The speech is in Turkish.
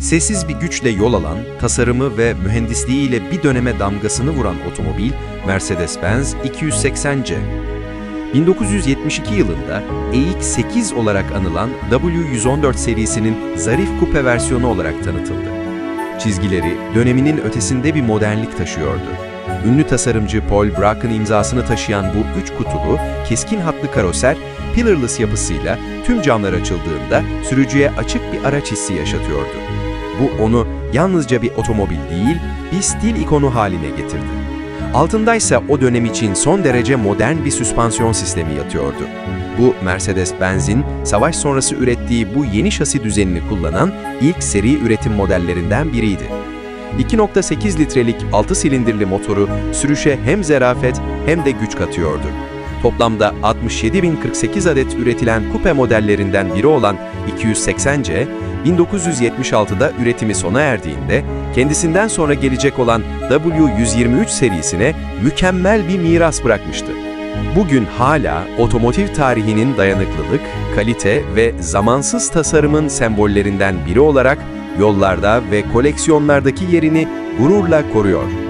Sessiz bir güçle yol alan, tasarımı ve mühendisliğiyle bir döneme damgasını vuran otomobil Mercedes-Benz 280C. 1972 yılında EX8 olarak anılan W114 serisinin zarif kupe versiyonu olarak tanıtıldı. Çizgileri döneminin ötesinde bir modernlik taşıyordu. Ünlü tasarımcı Paul Brack'ın imzasını taşıyan bu üç kutulu, keskin hatlı karoser, pillarless yapısıyla tüm camlar açıldığında sürücüye açık bir araç hissi yaşatıyordu. Bu onu yalnızca bir otomobil değil, bir stil ikonu haline getirdi. Altındaysa o dönem için son derece modern bir süspansiyon sistemi yatıyordu. Bu Mercedes-Benz'in savaş sonrası ürettiği bu yeni şasi düzenini kullanan ilk seri üretim modellerinden biriydi. 2.8 litrelik 6 silindirli motoru sürüşe hem zerafet hem de güç katıyordu. Toplamda 67.048 adet üretilen kupe modellerinden biri olan 280C, 1976'da üretimi sona erdiğinde kendisinden sonra gelecek olan W123 serisine mükemmel bir miras bırakmıştı. Bugün hala otomotiv tarihinin dayanıklılık, kalite ve zamansız tasarımın sembollerinden biri olarak yollarda ve koleksiyonlardaki yerini gururla koruyor.